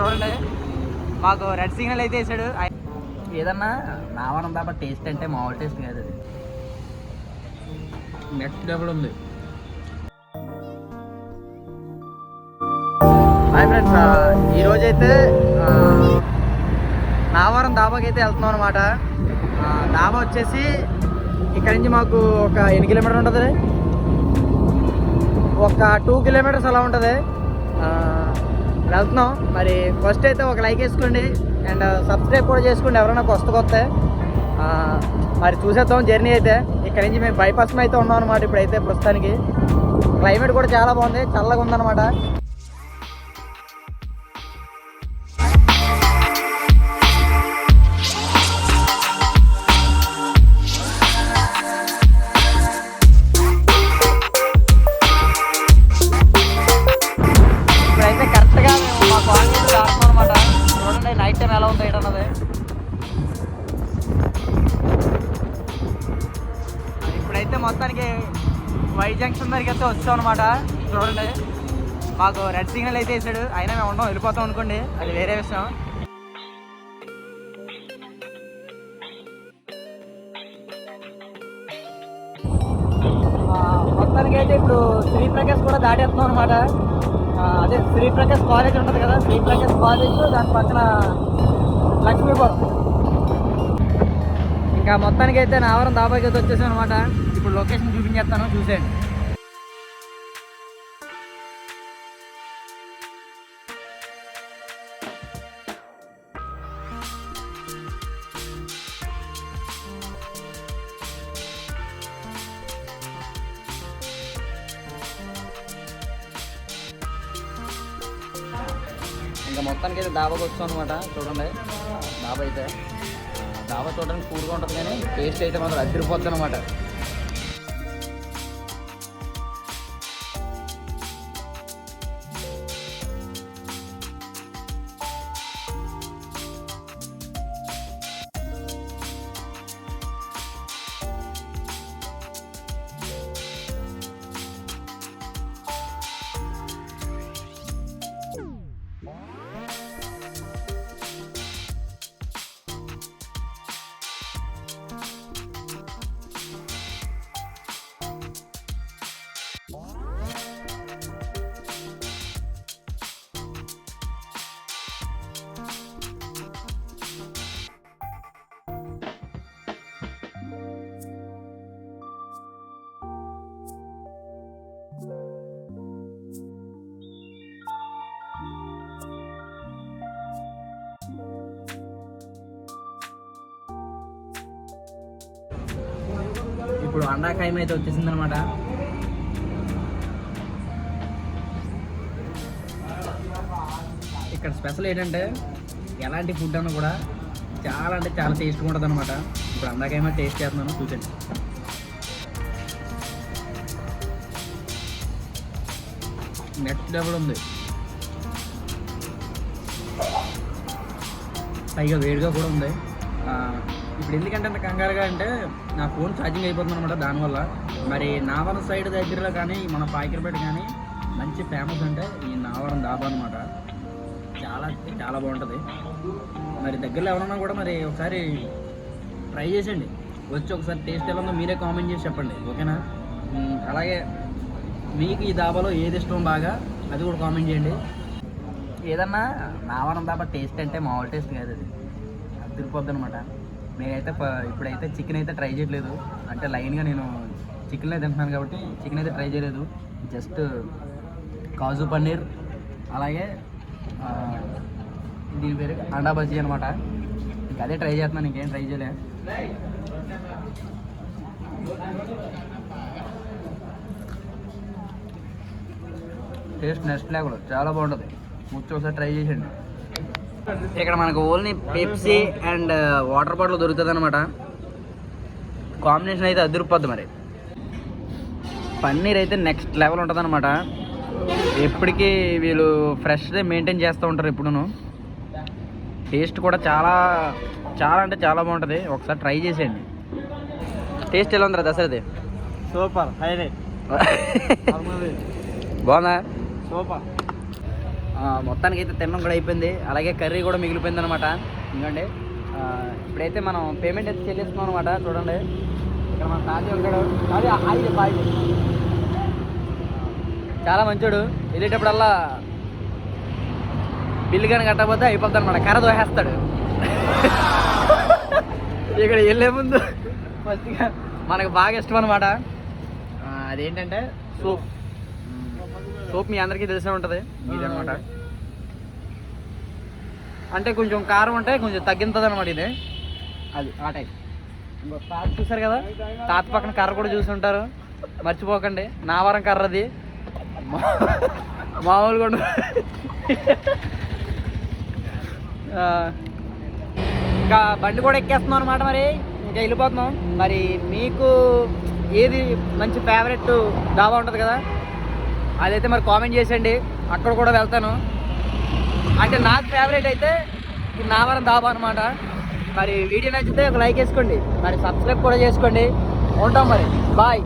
చూడండి. మాకు red signal అయితే వేసాడు. ఏదన్నా నావనం తప్ప టేస్ట్ అంటే మామూలు టేస్ట్ కాదు అది. నెక్స్ట్ లెవెల్ ఉంది. హాయ్ ఫ్రెండ్స్ ఈరోజు అయితే నావరం దాబాకి అయితే వెళ్తున్నాం అనమాట దాబా వచ్చేసి ఇక్కడ నుంచి మాకు ఒక ఎన్ని కిలోమీటర్ ఉంటుంది? ఒక టూ కిలోమీటర్స్ అలా ఉంటుంది. వెళ్తున్నాం. మరి ఫస్ట్ అయితే ఒక లైక్ వేసుకోండి. అండ్ సబ్స్క్రైబ్ uh, కూడా చేసుకోండి ఎవరైనా కొత్త కొత్త. మరి చూసేద్దాం జర్నీ అయితే. ఇక్కడ నుంచి మేము బైపాస్ అయితే ఉన్నాం అనమాట ఇప్పుడైతే ప్రస్తుతానికి. క్లైమేట్ కూడా చాలా బాగుంది. చల్లగా ఉందన్నమాట. వై జంక్షన్ దగ్గరికి అయితే వచ్చాం అనమాట చూడండి. మాకు రెడ్ సిగ్నల్ అయితే వేసాడు అయినా మేము ఉండం వెళ్ళిపోతాం అనుకోండి. అది వేరే విషయం. మొత్తానికి అయితే ఇప్పుడు శ్రీప్రకాష్ కూడా దాటేస్తాం అనమాట అదే శ్రీప్రకాష్ కాలేజ్ ఉంటుంది కదా శ్రీప్రకాష్ కాలేజ్ దాని పక్కన లక్ష్మీపురం. ఇంకా మొత్తానికి అయితే నావరం దాబాకి అయితే వచ్చేసాం అనమాట ఇప్పుడు లొకేషన్ చూపించేస్తాను చూసేయండి. ఇంకా మొత్తానికి అయితే దాబాకి వచ్చాం అనమాట చూడండి. దాబా అయితే. దాబా చూడడానికి కూడుగా ఉంటుంది కానీ టేస్ట్ అయితే మాత్రం అదిరిపోద్ది అనమాట ఇప్పుడు అండాకాయం అయితే వచ్చేసింది అనమాట ఇక్కడ స్పెషల్ ఏంటంటే ఎలాంటి ఫుడ్ అన్నా కూడా చాలా అంటే చాలా టేస్ట్గా ఉంటుంది అనమాట ఇప్పుడు అందాకేమో టేస్ట్ చేస్తున్నాను చూసండి నెక్స్ట్ లెవెల్ ఉంది. పైగా వేడిగా కూడా ఉంది. ఇప్పుడు ఎందుకంటే అంత కంగారుగా అంటే నా ఫోన్ ఛార్జింగ్ అయిపోతుంది అనమాట దానివల్ల. మరి నావరం సైడ్ దగ్గరలో కానీ మన పాకిరపేట కానీ మంచి ఫేమస్ అంటే ఈ నావరం దాబా అనమాట చాలా చాలా బాగుంటుంది. మరి దగ్గరలో ఎవరన్నా కూడా మరి ఒకసారి ట్రై చేసేయండి. వచ్చి ఒకసారి టేస్ట్ ఎలా ఉందో మీరే కామెంట్ చేసి చెప్పండి. ఓకేనా? అలాగే మీకు ఈ దాబాలో ఏది ఇష్టం బాగా అది కూడా కామెంట్ చేయండి. ఏదన్నా నావరం దాబా టేస్ట్ అంటే మామూలు టేస్ట్ కాదు అది. అది తిరిగిపోద్ది అనమాట నేనైతే ఇప్పుడైతే చికెన్ అయితే ట్రై చేయట్లేదు. అంటే లైన్గా నేను చికెన్ తింటున్నాను కాబట్టి చికెన్ అయితే ట్రై చేయలేదు. జస్ట్ కాజు పన్నీర్ అలాగే దీని పేరు అండా బజ్జీ అనమాట ఇంకా అదే ట్రై చేస్తున్నాను ఇంకేం ట్రై చేయలే. టేస్ట్ నెక్స్ట్ లెవెల్ చాలా బాగుంటుంది. ముచ్చు ఒకసారి ట్రై చేసేయండి. ఇక్కడ మనకు only Pepsi and water bottle దొరుకుతుంది అనమాట కాంబినేషన్ అయితే అదిరిపోద్ది మరి. పన్నీర్ అయితే నెక్స్ట్ లెవెల్ ఉంటుంది అనమాట ఎప్పటికీ వీళ్ళు ఫ్రెష్దే మెయింటైన్ చేస్తూ ఉంటారు ఎప్పుడును టేస్ట్ కూడా చాలా చాలా అంటే చాలా బాగుంటుంది. ఒకసారి ట్రై చేసేయండి. టేస్ట్ ఎలా ఉందిరా దసరాది? Super highlight. బాగుందా? సూపర్. మొత్తానికి అయితే తినడం కూడా అయిపోయింది. అలాగే కర్రీ కూడా మిగిలిపోయింది అనమాట ఎందుకంటే ఇప్పుడైతే మనం పేమెంట్ అయితే చెల్లిస్తున్నాం అనమాట చూడండి ఇక్కడ మన తాజీ ఉంటాడు. అది హాయి బాయ్ చాలా మంచోడు. వెళ్ళేటప్పుడల్లా బిల్లు కానీ కట్టకపోతే అయిపోద్ది అనమాట కర్ర దోహేస్తాడు. ఇక్కడ వెళ్ళే ముందు ఫస్ట్గా మనకు బాగా ఇష్టం అనమాట అదేంటంటే సూప్ సూప్ మీ అందరికీ తెలిసే ఉంటుంది. ఇదనమాట అంటే కొంచెం కారం ఉంటే కొంచెం తగ్గింతుంది అనమాట ఇది. అది ఆ టైప్. తాత చూసారు కదా? తాత పక్కన కర్ర కూడా చూసి ఉంటారు. మర్చిపోకండి. నావరం కర్రది. మా- మామూలుగా ఉండ- ఆ, ఇంకా బండి కూడా ఎక్కేస్తున్నాం అనమాట మరి. ఇంకా వెళ్ళిపోతున్నాం. మరి మీకు ఏది మంచి ఫేవరెట్ డాబా ఉంటుంది కదా? అదైతే మరి కామెంట్ చేసేయండి. అక్కడ కూడా వెళ్తాను. అంటే నాకు ఫేవరెట్ అయితే ఈ నావరం దాబా అనమాట మరి వీడియో నచ్చితే ఒక లైక్ వేసుకోండి. మరి సబ్స్క్రైబ్ కూడా చేసుకోండి. ఉంటాం మరి. బాయ్